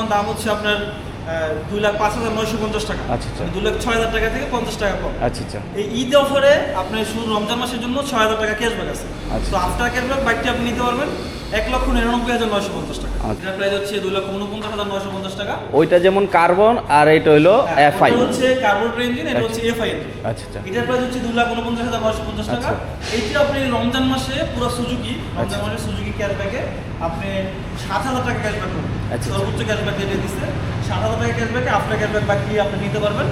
বর্তমান দাম হচ্ছে আপনার দুই লাখ পাঁচ হাজার নয়শো পঞ্চাশ টাকা। আচ্ছা, আচ্ছা। দুই লাখ ছয় হাজার টাকা থেকে পঞ্চাশ টাকা কম। আচ্ছা আচ্ছা। এই ঈদ অফারে আপনার শুধু রমজান মাসের জন্য ছয় হাজার টাকা ক্যাশব্যাক আছে। আচ্ছা। তো আফটার ক্যাশব্যাক বাইকটি আপনি নিতে পারবেন এক লক্ষ নিরানব্বই হাজার নয়শো পঞ্চাশ টাকা। আচ্ছা। এটার প্রাইস হচ্ছে দুই লক্ষ উনপঞ্চাশ হাজার নয়শো পঞ্চাশ টাকা। ওইটা যেমন কার্বন আর এটা হইল এফআই এটা হচ্ছে কার্বোরেটর ইঞ্জিন এটা হচ্ছে এফআই ইঞ্জিন আচ্ছা আচ্ছা। এটার প্রাইস হচ্ছে দুই লাখ উনপঞ্চাশ হাজার নয়শো পঞ্চাশ টাকা। আচ্ছা। এইটা আপনি রমজান মাসে পুরো সুজুকি রমজান আচ্ছা। মাসে সুজুকি ক্যাশব্যাকে আপনি সাত হাজার টাকা ক্যাশব্যাক করবেন। আচ্ছা। সর্বোচ্চ ক্যাশব্যাক এটা দিচ্ছে সাত হাজার টাকা ক্যাশব্যাকে আফটার ক্যাশব্যাক বাকি আপনি নিতে পারবেন।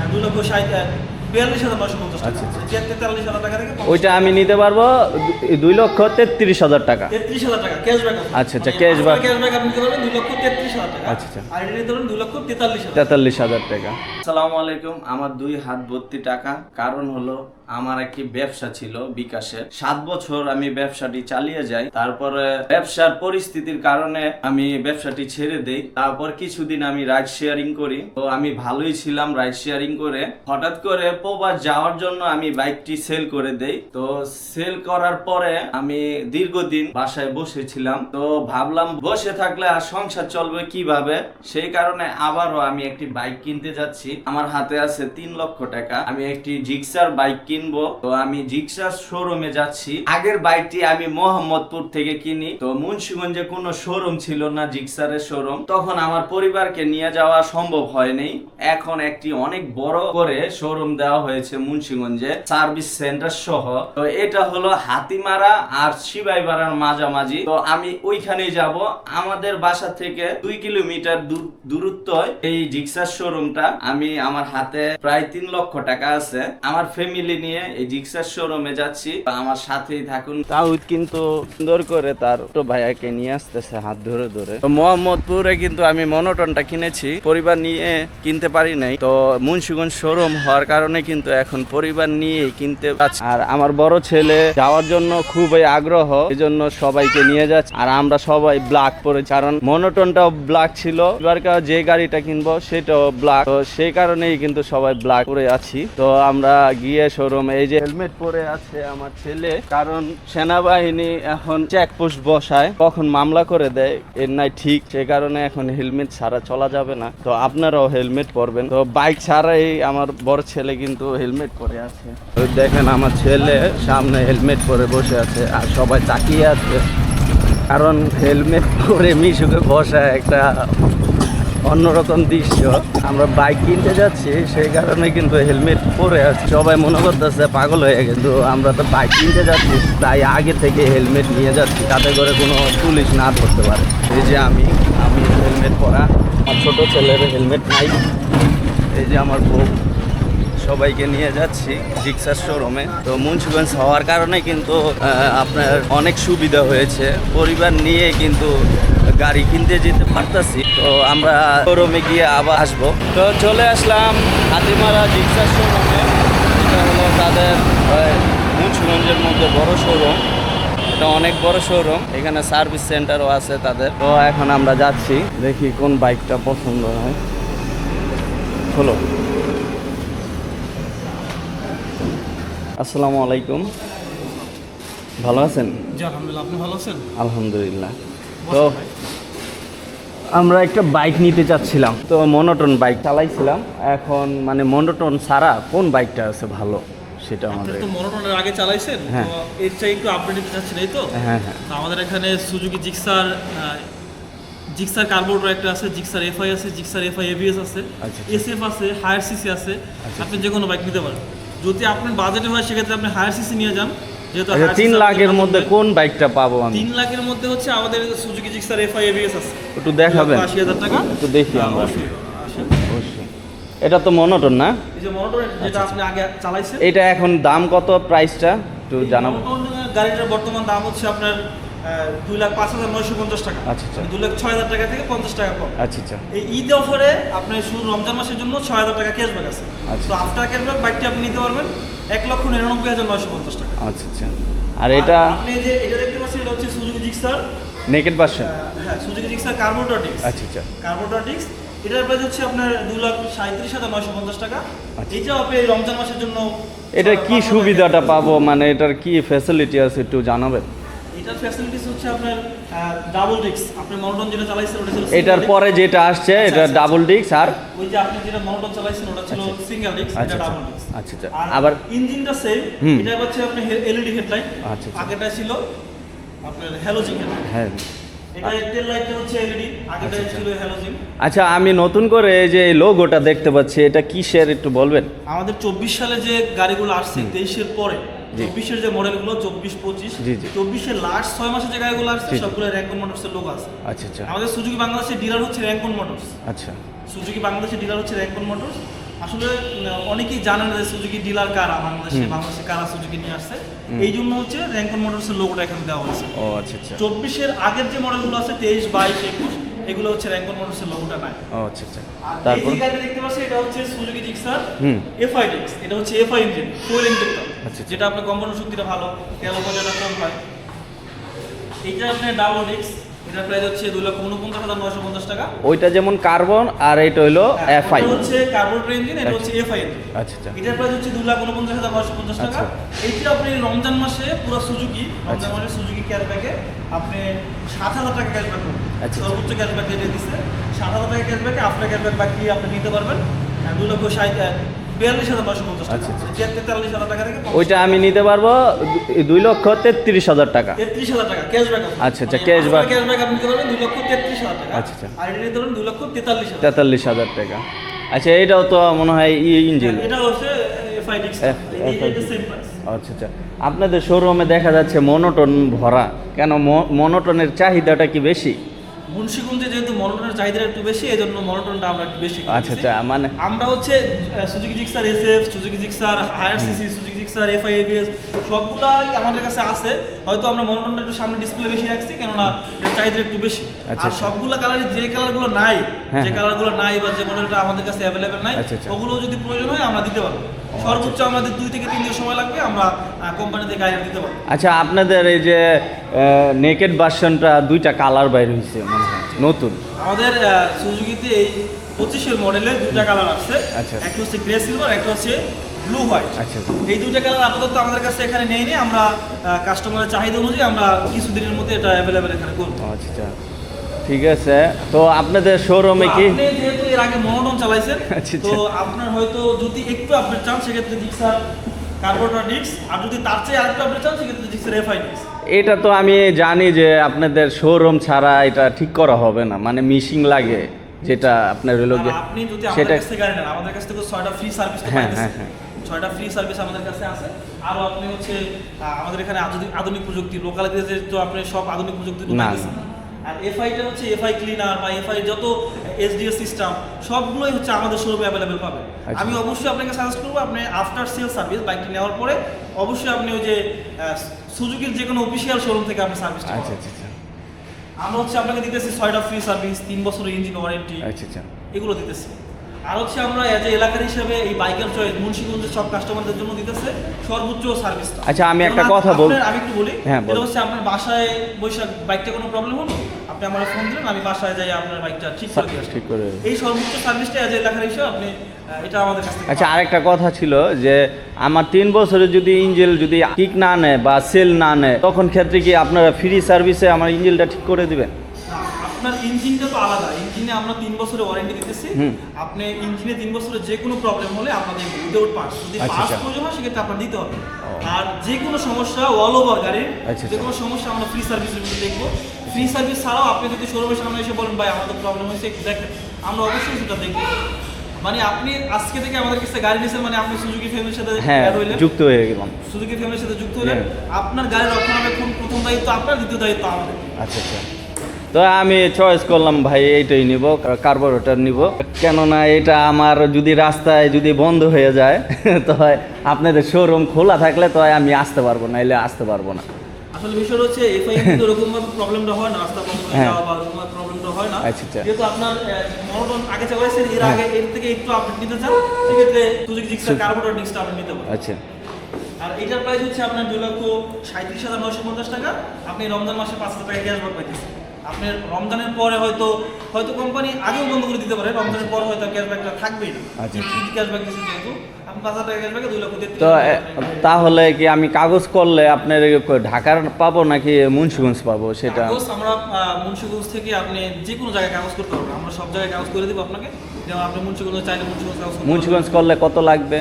আর দুই লক্ষ ষাট বিয়াল্লিশ হাজার পঞ্চাশ আচ্ছা, আচ্ছা। তেতাল্লিশ হাজার টাকা থেকে ওইটা আমি নিতে পারব দুই লক্ষ তেত্রিশ হাজার টাকা। তেত্রিশ হাজার টাকা ক্যাশব্যাক আচ্ছা, আচ্ছা। ক্যাশব্যাক আপনি নিতে পারবেন দুই লক্ষ তেত্রিশ হাজার টাকা। আচ্ছা, আচ্ছা। আর এটা নিতে পারবেন দুই লক্ষ তেতাল্লিশ হাজার তেতাল্লিশ হাজার টাকা। আসসালামু আলাইকুম আমার দুই হাত ভর্তি টাকা। কারণ হলো আমার একটি ব্যবসা ছিল বিকাশের। সাত বছর আমি ব্যবসাটি চালিয়ে যাই, তারপরে ব্যবসার পরিস্থিতির কারণে আমি ব্যবসাটি ছেড়ে দেই। তারপর কিছুদিন আমি রাইড শেয়ারিং করি। তো আমি ভালোই ছিলাম রাইড শেয়ারিং করে। হঠাৎ করে প্রবাস যাওয়ার জন্য আমি বাইকটি সেল করে দেই। তো সেল করার পরে আমি দীর্ঘদিন বাসায় বসেছিলাম। তো ভাবলাম বসে থাকলে আর সংসার চলবে কীভাবে? সেই কারণে আবারও আমি একটি বাইক কিনতে যাচ্ছি। আমার হাতে আছে তিন লক্ষ টাকা। আমি একটি জিক্সার বাইক কিনবো। তো আমি জিক্সার শোরুমে যাচ্ছি। আগের বাইকটি আমি মোহাম্মদপুর থেকে কিনি। তো মুন্সিগঞ্জে কোনো শোরুম ছিল না, জিক্সারের শোরুম তখন আমার পরিবারকে নিয়ে যাওয়া সম্ভব হয়নি। এখন একটি অনেক বড় করে শোরুম দেওয়া হয়েছে মুন্সিগঞ্জে সার্ভিস সেন্টার সহ। তো এটা হলো হাতিমারা আর শিবাইবাড়ার মাঝামাঝি। তো আমি ওইখানেই যাব। আমাদের বাসা থেকে দুই কিলোমিটার দূর- দূরত্ব এই জিক্সার শোরুমটা আমি, আমার হাতে প্রায় তিন লক্ষ টাকা আছে। আমার ফ্যামিলি নিয়ে এই জিক্সার শোরুমে যাচ্ছি। আমার সাথেই থাকুন। তাউদ কিন্তু সুন্দর করে তার ছোট ভাইয়াকে নিয়ে আসতেছে হাত ধরে ধরে। তো মোহাম্মদপুরে কিন্তু আমি মনোটনটা কিনেছি, পরিবার নিয়ে কিনতে পারি নাই। তো মুন্সিগঞ্জ শোরুম হওয়ার কারণে কিন্তু এখন পরিবার নিয়ে কিনতে পারছি। আর আমার বড় ছেলে যাওয়ার জন্য খুবই আগ্রহ এই জন্য সবাইকে নিয়ে যাচ্ছে। আর আমরা সবাই ব্ল্যাক পরে, কারণ মনোটনটাও ব্ল্যাক ছিল। এবার যে গাড়িটা কিনবো সেটাও ব্ল্যাক তো সেই কারণেই কিন্তু সবাই ব্ল্যাক পরে আছি। তো আমরা গিয়ে শোরুম এই যে হেলমেট পরে আছে আমার ছেলে। কারণ সেনাবাহিনী এখন চেকপোস্ট বসায়, কখন মামলা করে দেয়, এর নাই ঠিক। সে কারণে এখন হেলমেট ছাড়া চলা যাবে না। তো আপনারাও হেলমেট পরবেন। তো বাইক ছাড়াই আমার বড় ছেলে কিন্তু হেলমেট পরে আছে। দেখেন আমার ছেলে সামনে হেলমেট পরে বসে আছে আর সবাই তাকিয়ে আছে। কারণ হেলমেট পরে মিশুকে বসা একটা অন্যরকম দৃশ্য। আমরা বাইক কিনতে যাচ্ছি, সেই কারণে কিন্তু হেলমেট পরে আছি সবাই মনে করতেছে পাগল হয়ে কিন্তু আমরা তো বাইক কিনতে যাচ্ছি, তাই আগে থেকে হেলমেট নিয়ে যাচ্ছি, তাতে করে কোনো পুলিশ না ধরতে পারে। এই যে আমি আমি হেলমেট পরা, আমার ছোট ছেলের হেলমেট নাই। এই যে আমার বউ, সবাইকে নিয়ে যাচ্ছি রিক্সার শোরুমে তো মুন্সিগঞ্জ হওয়ার কারণে কিন্তু আপনার অনেক সুবিধা হয়েছে। পরিবার নিয়ে কিন্তু গাড়ি কিনতে যেতে পারতাছি তো আমরা শোরুমে গিয়ে আবার আসব। তো চলে আসলাম হাতিমারা জিক্সার শোরুমে এটা হলো তাদের আহ, মধ্যে বড় শোরুম এটা অনেক বড় শোরুম এখানে সার্ভিস সেন্টারও আছে তাদের। তো এখন আমরা যাচ্ছি দেখি কোন বাইকটা পছন্দ হয়। হলো আসসালামু আলাইকুম। ভালো আছেন? জি আলহামদুলিল্লাহ আপনি ভালো আছেন? আলহামদুলিল্লাহ। তো আমরা একটা বাইক নিতে চাচ্ছিলাম। তো মনোটন বাইক চালাইছিলাম। এখন মানে মনোটন সারা কোন বাইকটা আছে ভালো সেটা আমাদের তো মনোটনের আগে চালাইছেন হ্যাঁ। তো এর চাই একটু আপডেট দিতে চাচ্ছেন এই তো? হ্যাঁ হ্যাঁ। আমাদের এখানে সুজুকি জিক্সার জিক্সার কার্বোরেটর একটা আছে জিক্সার এফআই আছে জিক্সার এফআই এভিএস আছে আচ্ছা, আচ্ছা। এসএফ আছে হায়ার সিসি আছে আপনি যে কোনো বাইক নিতে পারেন। যদি আপনার বাজেটে হয় সেক্ষেত্রে আপনি হায়ার সিসি নিয়ে যান। আচ্ছা তিন লাখের মধ্যে কোন বাইকটা পাবো আমি? তিন লাখের মধ্যে হচ্ছে আমাদের সুজুকি জিক্সার এফআই এভিএস আছে। একটু দেখাবেন। আশি হাজার টাকা। একটু দেখি হ্যাঁ, আমরা অবশ্যই, এটা তো মনোটন না? এই যে যেটা আপনি আগে চালাইছেন। এটা এখন দাম কত প্রাইসটা একটু জানাব। গাড়িটার বর্তমান দাম হচ্ছে আপনার দুই লাখ পাঁচ হাজার নয়শো পঞ্চাশ টাকা। আচ্ছা, আচ্ছা। দুই লাখ ছয় হাজার টাকা থেকে পঞ্চাশ টাকা কম। আচ্ছা আচ্ছা। এই ঈদ অফারে আপনার শুধু রমজান মাসের জন্য ছয় হাজার টাকা ক্যাশব্যাক আছে। আচ্ছা। তো আফটার ক্যাশব্যাক বাইকটি আপনি নিতে পারবেন। এক লক্ষ নিরানব্বই হাজার নয়শো পঞ্চাশ টাকা। আচ্ছা আচ্ছা। আর এটা আপনি যে এটা দেখতে পাচ্ছেন এটা হচ্ছে সুজুকি জিক্সার নেকেড ভার্সন হ্যাঁ সুজুকি জিক্সার কার্বোডটিক্স আচ্ছা আচ্ছা। কার্বোডটিক্স এটার প্রাইস হচ্ছে আপনার দু লাখ সাঁত্রিশ হাজার নয়শো পঞ্চাশ টাকা। এটা এইটাও আপনি রমজান মাসের জন্য এটা কি সুবিধাটা পাবো? মানে এটার কি ফ্যাসিলিটি আছে একটু জানাবেন? এটার ফ্যাসিলিটিস হচ্ছে আপনার ডাবল ডিস্ক আপনি মনোটন যেটা চালাইছেন ওটা ছিল এটার পরে যেটা আসছে আচ্ছা, এটা আচ্ছা, ডাবল ডিস্ক আর ওই যে আপনি যেটা মনোটন চালাইছেন ওটা ছিল সিঙ্গেল ডিস্ক আচ্ছা, এটা আচ্ছা। ডাবল ডিস্ক আচ্ছা আচ্ছা আবার ইঞ্জিনটা সেম এটা হচ্ছে আপনি এলইডি হেডলাইট আচ্ছা, আচ্ছা। আগেটা ছিল আপনার হ্যালোজিন হ্যাঁ। এটা টেল লাইটটা হচ্ছে এলইডি আগেটা আচ্ছা, আচ্ছা। আমি নতুন করে যে লোগোটা দেখতে পাচ্ছি এটা কিসের একটু বলবেন? আমাদের চব্বিশ সালে যে গাড়িগুলো আসছে তেইশের পরে। চব্বিশের যে মডেলগুলো চব্বিশ পঁচিশ। চব্বিশের লাস্ট ছয় মাসে যে গাড়িগুলো আসছে। সবগুলো র্যাঙ্কন মোটরসের লোক আছে। আচ্ছা আচ্ছা। আমাদের সুজুকি বাংলাদেশের ডিলার হচ্ছে র্যাঙ্কন মোটরস আচ্ছা। সুজুকি বাংলাদেশের ডিলার হচ্ছে র্যাঙ্কন মোটরস আসলে অনেকেই জানেন যে সুজুকি ডিলার কারা বাংলাদেশে বাংলাদেশে কারা সুজুকি নিয়ে আসছে। এই জন্য হচ্ছে র্যাঙ্কন মোটরসের লোগোটা এখানে দেওয়া হয়েছে। ও আচ্ছা আচ্ছা। চব্বিশের আগের যে মডেলগুলো আছে তেইশ বাইশ একুশ এগুলো হচ্ছে র্যাঙ্কন মোটরসের লোগোটা নাই। ও আচ্ছা আচ্ছা। আর এই তারপর গাড়িটা দেখতে পাচ্ছেন এটা হচ্ছে সুজুকি জিক্সার হুম। এফআই ডিক্স এটা হচ্ছে এফআই ইঞ্জিন ফুয়েল ইঞ্জিন আচ্ছা। যেটা আপনার কম্পন শক্তিটা ভালো তেল উপজাটা কম হয়। এইটা আপনার ডাবল ডিক্স এটার প্রাইস হচ্ছে দুই লক্ষ উনপঞ্চাশ হাজার নয়শো পঞ্চাশ টাকা। ওইটা যেমন কার্বন আর এটা হলো হ্যাঁ, এফআই ওটা হচ্ছে কার্বোরেটর ইঞ্জিন এটা হচ্ছে এফআই আচ্ছা আচ্ছা। এটার প্রাইস হচ্ছে দুই লাখ উনপঞ্চাশ হাজার নয়শো পঞ্চাশ টাকা। আচ্ছা। এইটা আপনি রমজান মাসে পুরো সুজুকি রমজান আচ্ছা। মাসে সুজুকি ক্যাশব্যাকে আপনি সাত হাজার টাকা ক্যাশব্যাক করবেন। আচ্ছা। সর্বোচ্চ ক্যাশব্যাক যেটা দিচ্ছে সাত হাজার টাকা ক্যাশব্যাকে আপনার ক্যাশব্যাক বাকি আপনি নিতে পারবেন। আর দুই লক্ষ ষাট বিয়াল্লিশ হাজার নয়শো পঞ্চাশ আচ্ছা, আচ্ছা। তেতাল্লিশ হাজার টাকা থেকে ওইটা আমি নিতে পারব দুই লক্ষ তেত্রিশ হাজার টাকা। তেত্রিশ হাজার টাকা ক্যাশব্যাক আচ্ছা, আচ্ছা, cashback। ক্যাশব্যাক আপনি নিতে পারবেন দুই লক্ষ তেত্রিশ হাজার টাকা। আচ্ছা, আচ্ছা। আর এটা নিতে পারবেন দুই লক্ষ তেতাল্লিশ হাজার তেতাল্লিশ হাজার টাকা। আচ্ছা এটাও তো মনে হয় ই ইঞ্জিন এটা হচ্ছে আচ্ছা আচ্ছা। আপনাদের শোরুমে দেখা যাচ্ছে মনোটন ভরা। কেন মনোটনের চাহিদাটা কি বেশি? মুন্সিগঞ্জে যেহেতু মনোটনের চাহিদা একটু বেশি এই জন্য মনোটনটা আমরা একটু বেশি আচ্ছা আচ্ছা মানে আমরা হচ্ছে Suzuki Gixxer SF Suzuki Gixxer higher CC Suzuki Gixxer FI ABS সবগুলাই আমাদের কাছে আছে হয়তো আমরা মনোটনটা একটু সামনে ডিসপ্লে বেশি রাখছি কেননা চাহিদা একটু বেশি আচ্ছা, আর আচ্ছা। সবগুলো কালারই যে কালারগুলো নাই হ্যাঁ, যে হ্যাঁ। কালারগুলো নাই বা যে মডেলটা আমাদের কাছে অ্যাভেলেবেল নাই আচ্ছা। ওগুলো যদি প্রয়োজন হয় আমরা দিতে পারব সর্বোচ্চ আমাদের দুই থেকে তিন দিন সময় লাগবে আমরা কোম্পানি থেকে গাড়ি দিতে পারব। আচ্ছা আপনাদের এই যে নেকেড ভার্সনটা দুইটা কালার বাইর হয়েছে মনে নতুন। আমাদের সুজুকিতে এই পঁচিশের মডেলে দুটা কালার আছে। আচ্ছা। একটা হচ্ছে গ্রে সিলভার একটা হচ্ছে ব্লু হোয়াইট আচ্ছা। এই দুইটা কালার আপাতত আমাদের কাছে এখানে নেই নি আমরা কাস্টমারের চাহিদা অনুযায়ী আমরা কিছুদিনের মধ্যে এটা অ্যাভেলেবেল এখানে করব। আচ্ছা আচ্ছা। ঠিক আছে। তো আপনাদের শোরুমে তো কি? আপনি যেহেতু এর আগে মনোটন চালাইছেন আচ্ছা, তো আচ্ছা। আপনার হয়তো যদি একটু আপডেট চান সেক্ষেত্রে ডিক্সার কার্বোটার ডিক্স আর যদি তার চেয়ে আরেকটু আপডেট চান সেক্ষেত্রে এফআই ডিক্স এটা তো আমি জানি যে আপনাদের শোরুম ছাড়া এটা ঠিক করা হবে না মানে মিশিং লাগে যেটা আপনার হলো আপনি যদি আমাদের সেটা কাছ থেকে গাড়ি নেন আমাদের কাছ থেকে ছয়টা ফ্রি সার্ভিস হ্যাঁ, হ্যাঁ, হ্যাঁ। ছয়টা ফ্রি সার্ভিস আমাদের কাছে আছে। আরও আপনি হচ্ছে আমাদের এখানে আধুনিক প্রযুক্তি লোকাল তো আপনি সব আধুনিক প্রযুক্তি না, আর এফআইটা হচ্ছে এফআই ক্লিনার বা এফআই যত এসডিও সিস্টেম সবগুলোই হচ্ছে আমাদের শোরুমে অ্যাভেলেবেল পাবেন আচ্ছা। আমি অবশ্যই আপনাকে সাজেস্ট করব আপনি আফটার সেল সার্ভিস বাইকটি নেওয়ার পরে অবশ্যই আপনি ওই যে সুজুকির যে কোনো অফিসিয়াল শোরুম থেকে আপনি সার্ভিস আচ্ছা আচ্ছা আচ্ছা। আমরা হচ্ছে আপনাকে দিতেছি ছয়টা ফ্রি সার্ভিস তিন বছরের ইঞ্জিন ওয়ারেন্টি আচ্ছা আচ্ছা। এগুলো দিতেছি। আর হচ্ছে আমরা এজ এ এলাকার হিসেবে এই বাইকার চয়েস মুন্সিগঞ্জের সব কাস্টমারদের জন্য দিতেছে সর্বোচ্চ সার্ভিস আচ্ছা, আমি একটা কথা বল- আমি একটু বলি হ্যাঁ, এটা হচ্ছে আপনার বাসায় বৈশাখ বাইকটা কোনো প্রবলেম হলো? আপনি আমার ফোন দিলেন আমি বাসায় যাই আপনার বাইকটা ঠিক করে দিয়ে। ঠিক করে। এই সর্বোচ্চ সার্ভিসটা এজ এ এলাকার হিসেবে আপনি এটা আমাদের কাছ আচ্ছা আরেকটা কথা ছিল যে আমার তিন বছরে যদি ইঞ্জিল যদি ঠিক না নেয় বা সেল না নেয় তখন ক্ষেত্রে কি আপনারা ফ্রি সার্ভিসে আমার ইঞ্জিলটা ঠিক করে দিবেন? আপনার ইঞ্জিনটা তো আলাদা। ইঞ্জিনে আমরা তিন বছরের ওয়ারেন্টি দিতেছি। আপনি ইঞ্জিনে তিন বছরের যে কোনো প্রবলেম হলে আপনাদের উইদাউট পার্টস যদি আচ্ছা, পার্টস আচ্ছা। প্রয়োজন হয় সেক্ষেত্রে আপনার দিতে হবে। আর যে কোনো সমস্যা অল ওভার গাড়ির আচ্ছা, যে আচ্ছা। কোনো সমস্যা আমরা ফ্রি সার্ভিসের মধ্যে দেখব। ফ্রি সার্ভিস ছাড়াও আপনি যদি শোরুমের সামনে এসে বলেন ভাই আমাদের প্রবলেম হয়েছে একটু দেখেন। আমরা অবশ্যই সেটা দেখব। মানে আপনি আজকে থেকে আমাদের কাছে গাড়ি নিয়েছেন মানে আপনি সুজুকি ফ্যামিলির সাথে হ্যাঁ যুক্ত হয়ে গেলাম। সুজুকি ফ্যামিলির সাথে যুক্ত হলেন। হ্যাঁ। আপনার গাড়ির রক্ষণাবেক্ষণ প্রথম দায়িত্ব আপনার দ্বিতীয় দায়িত্ব আমাদের। আচ্ছা আচ্ছা। তো আমি চয়েস করলাম ভাই এইটাই নিব কার্বোরেটর নিব। কেননা এটা আমার যদি রাস্তায় যদি বন্ধ হয়ে যায় তো আপনাদের শোরুম খোলা থাকলে তো আমি আসতে পারব না এলে আসতে পারব না। আসলে বিষয়টা হচ্ছে এফআই কিন্তু ওরকম ভাবে প্রবলেমটা হয় না রাস্তা বন্ধ হয়ে হ্যাঁ। যাওয়া বা ওরকম প্রবলেমটা হয় না। আচ্ছা, আচ্ছা। যেহেতু আপনার মনোটন আগে চালাইছেন এর হ্যাঁ। আগে এর থেকে একটু আপডেট নিতে চান সেক্ষেত্রে সুজুকি জিক্সার কার্বোরেটর ডিস্কটা আপনি নিতে পারেন। আচ্ছা। আর এটার প্রাইস হচ্ছে আপনার দুই লক্ষ সাঁত্রিশ হাজার নশো পঞ্চাশ টাকা। আপনি রমজান মাসে পাঁচ হাজার টাকা ক্যাশব্যাক পাইতেছেন। আপনি রমজানের পরে হয়তো হয়তো কোম্পানি আগেও বন্ধ করে দিতে পারে রমজানের পরে হয়তো ক্যাশব্যাকটা থাকবেই না। আচ্ছা। ঈদ ক্যাশব্যাক দিচ্ছে যেহেতু ক্যাশব্যাকে তো। তাহলে কি আমি কাগজ করলে আপনার ঢাকার পাবো নাকি মুন্সিগঞ্জ পাবো সেটা? আমরা মুন্সিগঞ্জ থেকে আপনি যে কোনো জায়গায় কাগজ করতে পারবেন। আমরা সব জায়গায় কাগজ করে দেবো আপনাকে। যেমন আপনি মুন্সিগঞ্জ চাইলে মুন্সিগঞ্জ কাগজ মুন্সিগঞ্জ করলে কত লাগবে?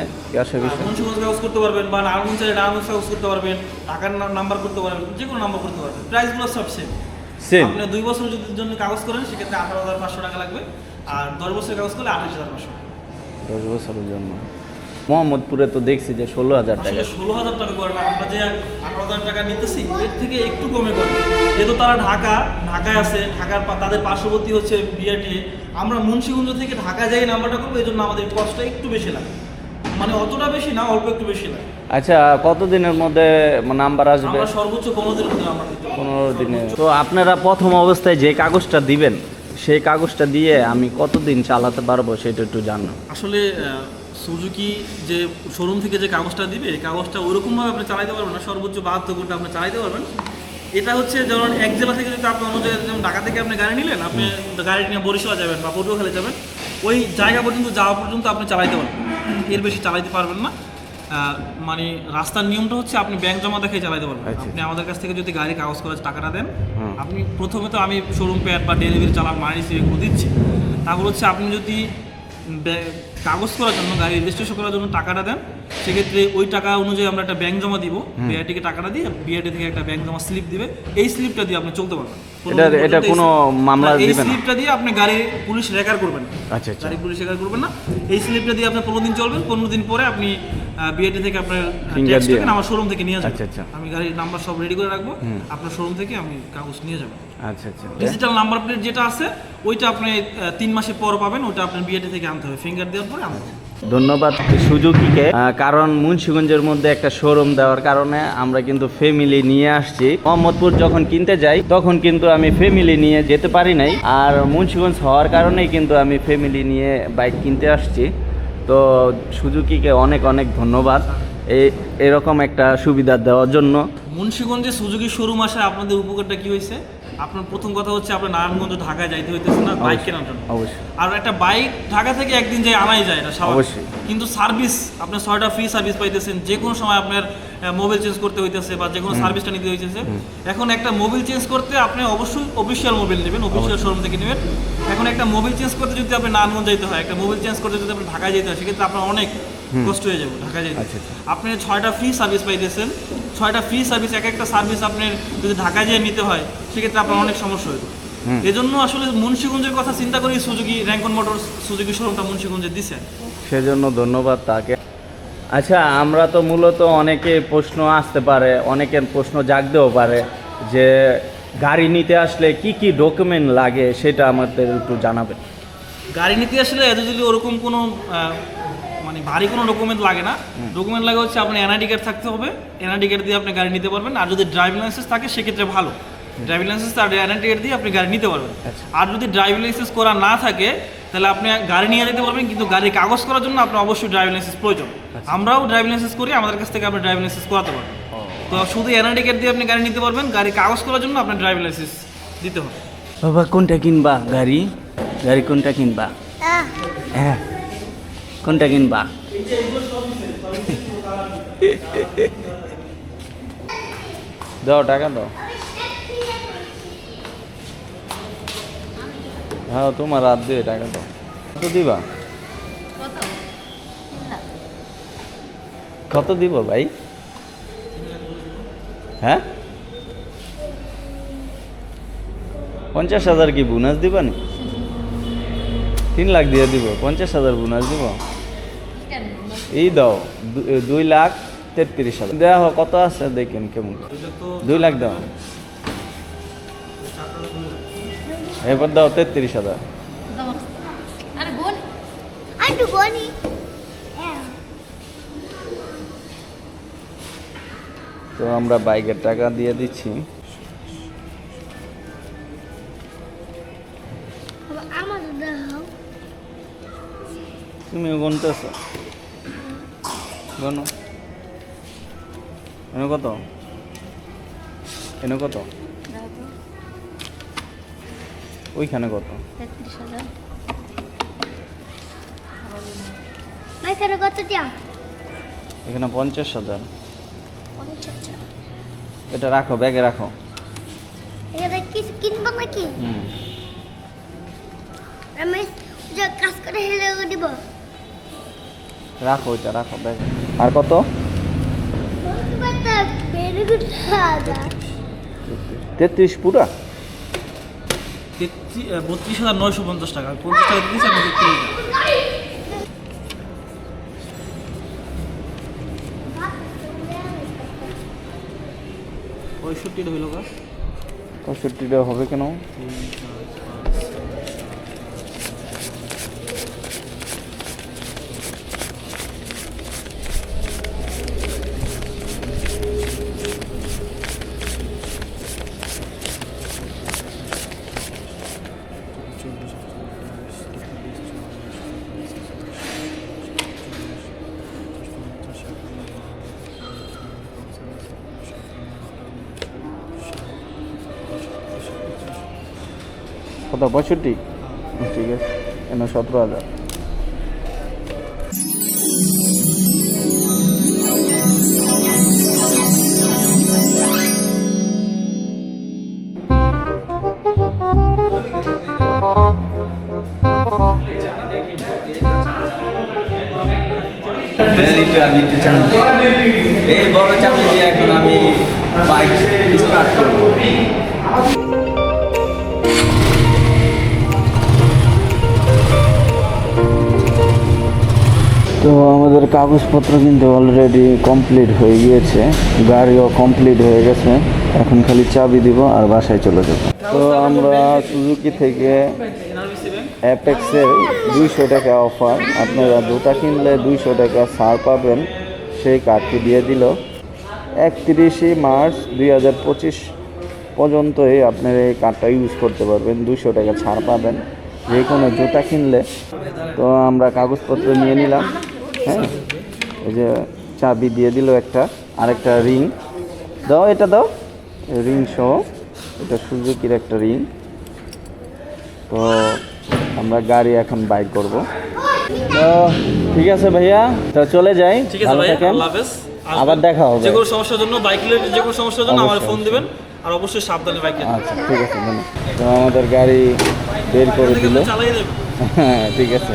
মুন্সিগঞ্জ কাগজ করতে পারবেন বা নারায়ণগঞ্জ চাইলে নারায়ণগঞ্জ কাগজ করতে পারবেন। টাকার নাম্বার করতে পারবেন যে কোনো নাম্বার করতে পারবেন। প্রাইসগুলো সব সেম সেম আপনি দুই বছরের যদি জন্য কাগজ করেন সেক্ষেত্রে আঠারো হাজার পাঁচশো টাকা লাগবে। আর দশ বছরের কাগজ করলে আঠাশ হাজার পাঁচশো দশ বছরের জন্য। মোহাম্মদপুরে তো দেখছি যে ষোলো হাজার টাকা। ষোলো হাজার টাকা করে না আমরা যে আঠারো হাজার টাকা নিতেছি এর থেকে একটু কমে করে। যেহেতু তারা ঢাকা ঢাকায় আছে ঢাকার তাদের পার্শ্ববর্তী হচ্ছে বিআরটি আমরা মুন্সিগঞ্জ থেকে ঢাকা যাই নাম্বারটা করব এই জন্য আমাদের কষ্টটা একটু বেশি লাগে মানে অতটা বেশি না অল্প একটু বেশি লাগে। আচ্ছা কতদিনের মধ্যে নাম্বার আসবে? সর্বোচ্চ পনেরো দিনের মধ্যে নাম্বার পনেরো দিনে। তো আপনারা প্রথম অবস্থায় যে কাগজটা দিবেন সেই কাগজটা দিয়ে আমি কতদিন চালাতে পারব সেটা একটু জানো আসলে সুজুকি যে শোরুম থেকে যে কাগজটা দিবে এই কাগজটা ওরকমভাবে আপনি চালাইতে পারবেন না সর্বোচ্চ বাহাত্তর ঘণ্টা আপনি চালাইতে পারবেন। এটা হচ্ছে যেমন এক জেলা থেকে যদি আপনি অন্য জায়গায় যেমন ঢাকা থেকে আপনি গাড়ি নিলেন আপনি গাড়ি নিয়ে বরিশাল যাবেন বা পটুয়াখালী যাবেন ওই জায়গা পর্যন্ত যাওয়া পর্যন্ত আপনি চালাইতে পারবেন। এর বেশি চালাইতে পারবেন না। মানে রাস্তার নিয়মটা হচ্ছে আপনি ব্যাংক জমা দেখে চালাইতে পারবেন। আচ্ছা। আপনি আমাদের কাছ থেকে যদি গাড়ি কাগজ করে টাকাটা দেন আপনি প্রথমে তো আমি শোরুম প্যাড বা ডেলিভারি চালান মানি এগুলো দিচ্ছি। তারপর হচ্ছে আপনি যদি কাগজ করার জন্য গাড়ি রেজিস্ট্রেশন করার জন্য টাকাটা দেন সেক্ষেত্রে ওই টাকা অনুযায়ী আমরা একটা ব্যাংক জমা দিব। বিআইটিকে টাকাটা দিয়ে বিআইটি থেকে একটা ব্যাংক জমা স্লিপ দিবে। এই স্লিপটা দিয়ে আপনি চলতে পারবেন। এটা- এটা কোনো মামলা না, এই স্লিপটা দিয়ে আপনি গাড়ি পুলিশ রেকার করবেন। আচ্ছা আচ্ছা। গাড়ি পুলিশ রেকার করবেন না। এই স্লিপটা দিয়ে আপনি পনেরো দিন চলবেন। পনেরো দিন পরে আপনি বিআইটি থেকে আপনার ট্যাক্স। টোকেন আমার শোরুম থেকে নিয়ে যাবেন। আচ্ছা, আচ্ছা। আমি গাড়ির নাম্বার সব রেডি করে রাখব। আপনার শোরুম থেকে আমি কাগজ নিয়ে যাব। আচ্ছা আচ্ছা। ডিজিটাল নাম্বার প্লেট যেটা আছে ওইটা আপনি তিন মাসের পর পাবেন। ওইটা আপনার বিআইটি থেকে আনতে হবে। ফিঙ্গার দেওয়ার পরে আনতে হবে। ধন্যবাদ সুজুকিকে। কারণ মুন্সিগঞ্জের মধ্যে একটা শোরুম দেওয়ার কারণে আমরা কিন্তু ফ্যামিলি নিয়ে আসছি। মোহাম্মদপুর যখন কিনতে যাই, তখন কিন্তু আমি ফ্যামিলি নিয়ে যেতে পারি নাই। আর মুন্সিগঞ্জ হওয়ার কারণেই কিন্তু আমি ফ্যামিলি নিয়ে বাইক কিনতে আসছি। তো সুজুকিকে অনেক অনেক ধন্যবাদ এই এরকম একটা সুবিধা দেওয়ার জন্য। মুন্সিগঞ্জে সুযোগী শোরুম আসে আপনাদের উপকারটা কি হয়েছে? আপনার প্রথম কথা হচ্ছে আপনার নারায়ণগঞ্জ ঢাকায় যাইতে হইতেছে না বাইক কেনার জন্য। অবশ্যই। আর একটা বাইক ঢাকা থেকে একদিন যাই আনাই যায় স্বাভাবিক। অবশ্যই। কিন্তু সার্ভিস আপনার ছয়টা ফ্রি সার্ভিস পাইতেছেন যে কোনো সময় আপনার মোবাইল চেঞ্জ করতে হইতেছে বা যে কোনো সার্ভিসটা নিতে হইতেছে। এখন একটা মোবাইল চেঞ্জ করতে আপনি অবশ্যই অফিসিয়াল মোবাইল নেবেন অফিসিয়াল শোরুম থেকে নেবেন। এখন একটা মোবাইল চেঞ্জ করতে যদি আপনি নারায়ণগঞ্জ যাইতে হয় একটা মোবাইল চেঞ্জ করতে যদি আপনি ঢাকায় যেতে হয় সেক্ষেত্রে আপনার অনেক কষ্ট হয়ে যাবে ঢাকায় যেতে আচ্ছা, আচ্ছা। আপনি ছয়টা ফ্রি সার্ভিস পাইতেছেন ছয়টা ফ্রি সার্ভিস এক একটা সার্ভিস আপনার যদি ঢাকায় যেয়ে নিতে হয় সেক্ষেত্রে আপনার অনেক সমস্যা হইতো। হুম। এজন্য আসলে মুন্সিগঞ্জের কথা চিন্তা করেই সুজুকি র্যাঙ্কন মোটর সুজুকি শোরুমটা মুন্সিগঞ্জে দিছে। সেজন্য ধন্যবাদ তাকে। আচ্ছা আমরা তো মূলত অনেকে প্রশ্ন আসতে পারে অনেকের প্রশ্ন জাগতেও পারে যে গাড়ি নিতে আসলে কি কি ডকুমেন্ট লাগে সেটা আমাদের একটু জানাবেন। গাড়ি নিতে আসলে এত যদি ওরকম কোনো মানে ভারী কোনো ডকুমেন্ট লাগে না ডকুমেন্ট লাগে হচ্ছে আপনার এনআইডি কার্ড থাকতে হবে এনআইডি কার্ড দিয়ে আপনি গাড়ি নিতে পারবেন আর যদি ড্রাইভিং লাইসেন্স থাকে সেক্ষেত্রে ভালো। ড্রাইভিং লাইসেন্স আর এনআইডি কার্ড দিয়ে আপনি গাড়ি নিতে পারবেন। আচ্ছা। আর যদি ড্রাইভিং লাইসেন্স করা না থাকে তাহলে আপনি গাড়ি নিয়ে যেতে পারবেন কিন্তু গাড়ির কাগজ করার জন্য আপনার অবশ্যই ড্রাইভিং লাইসেন্স প্রয়োজন। আমরাও ড্রাইভিং লাইসেন্স করি আমাদের কাছ থেকে আপনি ড্রাইভিং লাইসেন্স করাতে পারবেন তো শুধু এনআইডি কার্ড দিয়ে আপনি গাড়ি নিতে পারবেন গাড়ির কাগজ করার জন্য আপনার ড্রাইভিং লাইসেন্স দিতে হবে। বাবা কোনটা কিনবা গাড়ি? গাড়ি কোনটা কিনবা? হ্যাঁ কোনটা কিনবা? দাও টাকা দাও। হ্যাঁ তোমার রাত দিয়ে টাকা দাও। কত দিবা? কত? দিব ভাই? হ্যাঁ? পঞ্চাশ হাজার কি বোনাস দিবা নি? তিন লাখ দিয়ে দিব পঞ্চাশ হাজার বোনাস দিব। এই দাও দুই লাখ তেত্রিশ হাজার। দেওয়া কত আছে দেখেন কেমন। দুই লাখ দাও। এবার দাও তেত্রিশ হাজার. Ya. তো আমরা বাইকের টাকা দিয়ে দিচ্ছি তুমি গুনতেছ গনো এনে কত এনে কত। ওইখানে কত? তেত্রিশ হাজার। এখানে কত দিয়া এখানে পঞ্চাশ হাজার। এটা রাখো ব্যাগে রাখো। এখানে কিছু কিনবো নাকি? হুম। আমি যে কাজ করে হেলে দিব। রাখো ওইটা রাখো ব্যাগে। আর কত? তেত্রিশ পুরা? বত্রিশ হাজার নয়শো পঞ্চাশ টাকা। পঞ্চাশ টাকা দিয়েছি আমি তেত্রিশ পঁয়ষট্টিটা হইল গা। পঁয়ষট্টিটা হবে কেন? কত পঁয়ষট্টি? ঠিক আছে কেন সতেরো হাজার। এই বড় দিয়ে এখন আমি বাইক স্টার্ট করব। তো আমাদের কাগজপত্র কিন্তু অলরেডি কমপ্লিট হয়ে গিয়েছে। গাড়িও কমপ্লিট হয়ে গেছে। এখন খালি চাবি দিব আর বাসায় চলে যাব। তো আমরা সুজুকি থেকে অ্যাপেক্সের দুইশো টাকা অফার আপনারা দুটা কিনলে দুইশো টাকা ছাড় পাবেন। সেই কার্ডটি দিয়ে দিল। একত্রিশে মার্চ দুই হাজার পঁচিশ পর্যন্তই আপনারা এই কার্ডটা ইউজ করতে পারবেন। দুশো টাকা ছাড় পাবেন। যে কোনো জুতা কিনলে। তো আমরা কাগজপত্র নিয়ে নিলাম। হ্যাঁ? এই যে চাবি দিয়ে দিল একটা আরেকটা রিং। দাও এটা দাও। রিং সহ এটা সুজুকির একটা রিং। তো আমরা গাড়ি এখন বাইক করব। তো ঠিক আছে ভাইয়া তো চলে যাই। ঠিক আছে ভাই আবার দেখা হবে। যে কোনো সমস্যার জন্য বাইক রিলেটেড যে কোনো সমস্যার জন্য আমার ফোন দিবেন আর অবশ্যই সাবধানে বাইক আচ্ছা ঠিক আছে তো আমাদের গাড়ি বের করে দিল। হ্যাঁ ঠিক আছে।